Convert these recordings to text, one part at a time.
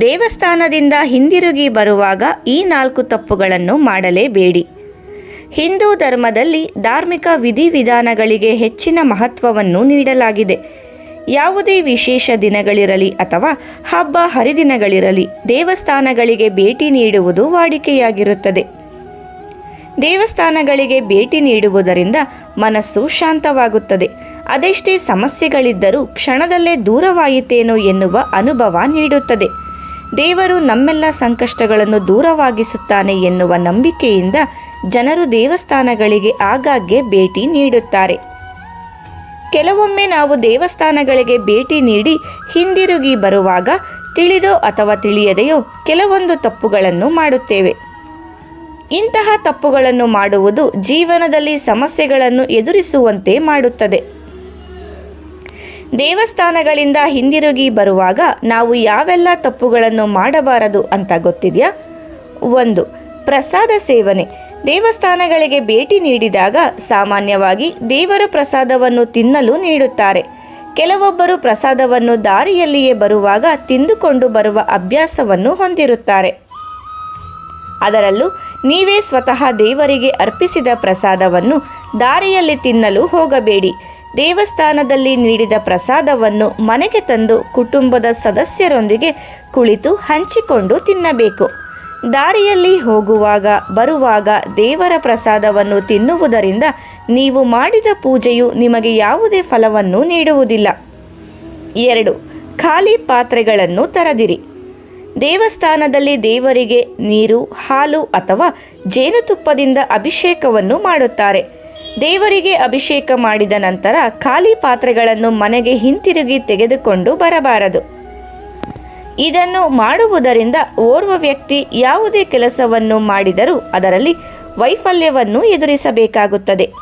ದೇವಸ್ಥಾನದಿಂದ ಹಿಂದಿರುಗಿ ಬರುವಾಗ ಈ ನಾಲ್ಕು ತಪ್ಪುಗಳನ್ನು ಮಾಡಲೇಬೇಡಿ. ಹಿಂದೂ ಧರ್ಮದಲ್ಲಿ ಧಾರ್ಮಿಕ ವಿಧಿವಿಧಾನಗಳಿಗೆ ಹೆಚ್ಚಿನ ಮಹತ್ವವನ್ನು ನೀಡಲಾಗಿದೆ. ಯಾವುದೇ ವಿಶೇಷ ದಿನಗಳಿರಲಿ ಅಥವಾ ಹಬ್ಬ ಹರಿದಿನಗಳಿರಲಿ ದೇವಸ್ಥಾನಗಳಿಗೆ ಭೇಟಿ ನೀಡುವುದು ವಾಡಿಕೆಯಾಗಿರುತ್ತದೆ. ದೇವಸ್ಥಾನಗಳಿಗೆ ಭೇಟಿ ನೀಡುವುದರಿಂದ ಮನಸ್ಸು ಶಾಂತವಾಗುತ್ತದೆ. ಅದೆಷ್ಟೇ ಸಮಸ್ಯೆಗಳಿದ್ದರೂ ಕ್ಷಣದಲ್ಲೇ ದೂರವಾಯಿತೇನೋ ಎನ್ನುವ ಅನುಭವ ನೀಡುತ್ತದೆ. ದೇವರು ನಮ್ಮೆಲ್ಲ ಸಂಕಷ್ಟಗಳನ್ನು ದೂರವಾಗಿಸುತ್ತಾನೆ ಎನ್ನುವ ನಂಬಿಕೆಯಿಂದ ಜನರು ದೇವಸ್ಥಾನಗಳಿಗೆ ಆಗಾಗ್ಗೆ ಭೇಟಿ ನೀಡುತ್ತಾರೆ. ಕೆಲವೊಮ್ಮೆ ನಾವು ದೇವಸ್ಥಾನಗಳಿಗೆ ಭೇಟಿ ನೀಡಿ ಹಿಂದಿರುಗಿ ಬರುವಾಗ ತಿಳಿದೋ ಅಥವಾ ತಿಳಿಯದೆಯೋ ಕೆಲವೊಂದು ತಪ್ಪುಗಳನ್ನು ಮಾಡುತ್ತೇವೆ. ಇಂತಹ ತಪ್ಪುಗಳನ್ನು ಮಾಡುವುದು ಜೀವನದಲ್ಲಿ ಸಮಸ್ಯೆಗಳನ್ನು ಎದುರಿಸುವಂತೆ ಮಾಡುತ್ತದೆ. ದೇವಸ್ಥಾನಗಳಿಂದ ಹಿಂದಿರುಗಿ ಬರುವಾಗ ನಾವು ಯಾವೆಲ್ಲ ತಪ್ಪುಗಳನ್ನು ಮಾಡಬಾರದು ಅಂತ ಗೊತ್ತಿದೆಯಾ? ಒಂದು, ಪ್ರಸಾದ ಸೇವನೆ. ದೇವಸ್ಥಾನಗಳಿಗೆ ಭೇಟಿ ನೀಡಿದಾಗ ಸಾಮಾನ್ಯವಾಗಿ ದೇವರ ಪ್ರಸಾದವನ್ನು ತಿನ್ನಲು ನೀಡುತ್ತಾರೆ. ಕೆಲವೊಬ್ಬರು ಪ್ರಸಾದವನ್ನು ದಾರಿಯಲ್ಲಿಯೇ ಬರುವಾಗ ತಿಂದುಕೊಂಡು ಬರುವ ಅಭ್ಯಾಸವನ್ನು ಹೊಂದಿರುತ್ತಾರೆ. ಅದರಲ್ಲೂ ನೀವೇ ಸ್ವತಃ ದೇವರಿಗೆ ಅರ್ಪಿಸಿದ ಪ್ರಸಾದವನ್ನು ದಾರಿಯಲ್ಲಿ ತಿನ್ನಲು ಹೋಗಬೇಡಿ. ದೇವಸ್ಥಾನದಲ್ಲಿ ನೀಡಿದ ಪ್ರಸಾದವನ್ನು ಮನೆಗೆ ತಂದು ಕುಟುಂಬದ ಸದಸ್ಯರೊಂದಿಗೆ ಕುಳಿತು ಹಂಚಿಕೊಂಡು ತಿನ್ನಬೇಕು. ದಾರಿಯಲ್ಲಿ ಹೋಗುವಾಗ, ಬರುವಾಗ ದೇವರ ಪ್ರಸಾದವನ್ನು ತಿನ್ನುವುದರಿಂದ ನೀವು ಮಾಡಿದ ಪೂಜೆಯು ನಿಮಗೆ ಯಾವುದೇ ಫಲವನ್ನು ನೀಡುವುದಿಲ್ಲ. ಎರಡು, ಖಾಲಿ ಪಾತ್ರೆಗಳನ್ನು ತರದಿರಿ. ದೇವಸ್ಥಾನದಲ್ಲಿ ದೇವರಿಗೆ ನೀರು, ಹಾಲು ಅಥವಾ ಜೇನುತುಪ್ಪದಿಂದ ಅಭಿಷೇಕವನ್ನು ಮಾಡುತ್ತಾರೆ. ದೇವರಿಗೆ ಅಭಿಷೇಕ ಮಾಡಿದ ನಂತರ ಖಾಲಿ ಪಾತ್ರೆಗಳನ್ನು ಮನೆಗೆ ಹಿಂತಿರುಗಿ ತೆಗೆದುಕೊಂಡು ಬರಬಾರದು. ಇದನ್ನು ಮಾಡುವುದರಿಂದ ಓರ್ವ ವ್ಯಕ್ತಿ ಯಾವುದೇ ಕೆಲಸವನ್ನು ಮಾಡಿದರೂ ಅದರಲ್ಲಿ ವೈಫಲ್ಯವನ್ನು ಎದುರಿಸಬೇಕಾಗುತ್ತದೆ.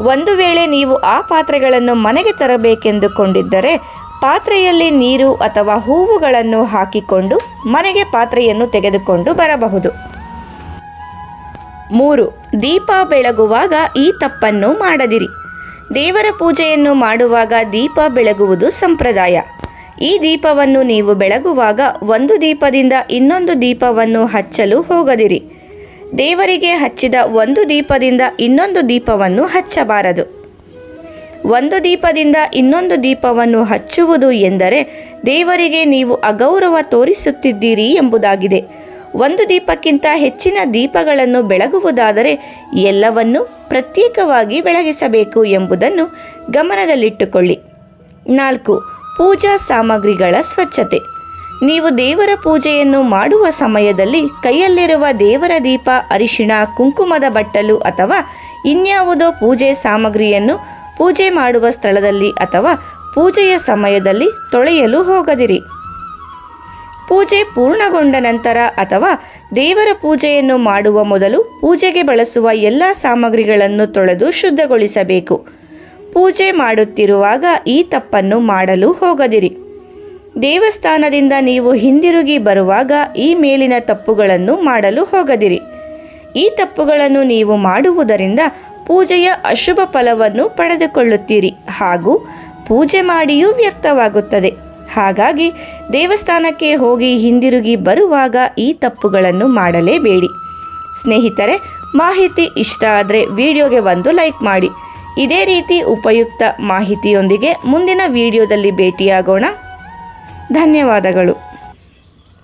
ಒಂದು ವೇಳೆ ನೀವು ಆ ಪಾತ್ರೆಗಳನ್ನು ಮನೆಗೆ ತರಬೇಕೆಂದುಕೊಂಡಿದ್ದರೆ ಪಾತ್ರೆಯಲ್ಲಿ ನೀರು ಅಥವಾ ಹೂವುಗಳನ್ನು ಹಾಕಿಕೊಂಡು ಮನೆಗೆ ಪಾತ್ರೆಯನ್ನು ತೆಗೆದುಕೊಂಡು ಬರಬಹುದು. ಮೂರು ದೀಪ ಬೆಳಗುವಾಗ ಈ ತಪ್ಪನ್ನು ಮಾಡದಿರಿ. ದೇವರ ಪೂಜೆಯನ್ನು ಮಾಡುವಾಗ ದೀಪ ಬೆಳಗುವುದು ಸಂಪ್ರದಾಯ. ಈ ದೀಪವನ್ನು ನೀವು ಬೆಳಗುವಾಗ ಒಂದು ದೀಪದಿಂದ ಇನ್ನೊಂದು ದೀಪವನ್ನು ಹಚ್ಚಲು ಹೋಗದಿರಿ. ದೇವರಿಗೆ ಹಚ್ಚಿದ ಒಂದು ದೀಪದಿಂದ ಇನ್ನೊಂದು ದೀಪವನ್ನು ಹಚ್ಚಬಾರದು. ಒಂದು ದೀಪದಿಂದ ಇನ್ನೊಂದು ದೀಪವನ್ನು ಹಚ್ಚುವುದು ಎಂದರೆ ದೇವರಿಗೆ ನೀವು ಅಗೌರವ ತೋರಿಸುತ್ತಿದ್ದೀರಿ ಎಂಬುದಾಗಿದೆ. ಒಂದು ದೀಪಕ್ಕಿಂತ ಹೆಚ್ಚಿನ ದೀಪಗಳನ್ನು ಬೆಳಗುವುದಾದರೆ ಎಲ್ಲವನ್ನೂ ಪ್ರತ್ಯೇಕವಾಗಿ ಬೆಳಗಿಸಬೇಕು ಎಂಬುದನ್ನು ಗಮನದಲ್ಲಿಟ್ಟುಕೊಳ್ಳಿ. ನಾಲ್ಕು, ಪೂಜಾ ಸಾಮಗ್ರಿಗಳ ಸ್ವಚ್ಛತೆ. ನೀವು ದೇವರ ಪೂಜೆಯನ್ನು ಮಾಡುವ ಸಮಯದಲ್ಲಿ ಕೈಯಲ್ಲಿರುವ ದೇವರ ದೀಪ, ಅರಿಶಿಣ, ಕುಂಕುಮದ ಬಟ್ಟಲು ಅಥವಾ ಇನ್ಯಾವುದೋ ಪೂಜೆ ಸಾಮಗ್ರಿಯನ್ನು ಪೂಜೆ ಮಾಡುವ ಸ್ಥಳದಲ್ಲಿ ಅಥವಾ ಪೂಜೆಯ ಸಮಯದಲ್ಲಿ ತೊಳೆಯಲು ಹೋಗದಿರಿ. ಪೂಜೆ ಪೂರ್ಣಗೊಂಡ ನಂತರ ಅಥವಾ ದೇವರ ಪೂಜೆಯನ್ನು ಮಾಡುವ ಮೊದಲು ಪೂಜೆಗೆ ಬಳಸುವ ಎಲ್ಲ ಸಾಮಗ್ರಿಗಳನ್ನು ತೊಳೆದು ಶುದ್ಧಗೊಳಿಸಬೇಕು. ಪೂಜೆ ಮಾಡುತ್ತಿರುವಾಗ ಈ ತಪ್ಪನ್ನು ಮಾಡಲು ಹೋಗದಿರಿ. ದೇವಸ್ಥಾನದಿಂದ ನೀವು ಹಿಂದಿರುಗಿ ಬರುವಾಗ ಈ ಮೇಲಿನ ತಪ್ಪುಗಳನ್ನು ಮಾಡಲು ಹೋಗದಿರಿ. ಈ ತಪ್ಪುಗಳನ್ನು ನೀವು ಮಾಡುವುದರಿಂದ ಪೂಜೆಯ ಅಶುಭ ಫಲವನ್ನು ಪಡೆದುಕೊಳ್ಳುತ್ತೀರಿ ಹಾಗೂ ಪೂಜೆ ಮಾಡಿಯೂ ವ್ಯರ್ಥವಾಗುತ್ತದೆ. ಹಾಗಾಗಿ ದೇವಸ್ಥಾನಕ್ಕೆ ಹೋಗಿ ಹಿಂದಿರುಗಿ ಬರುವಾಗ ಈ ತಪ್ಪುಗಳನ್ನು ಮಾಡಲೇಬೇಡಿ. ಸ್ನೇಹಿತರೆ, ಮಾಹಿತಿ ಇಷ್ಟ ಆದರೆ ವಿಡಿಯೋಗೆ ಒಂದು ಲೈಕ್ ಮಾಡಿ. ಇದೇ ರೀತಿ ಉಪಯುಕ್ತ ಮಾಹಿತಿಯೊಂದಿಗೆ ಮುಂದಿನ ವಿಡಿಯೋದಲ್ಲಿ ಭೇಟಿಯಾಗೋಣ. ಧನ್ಯವಾದಗಳು.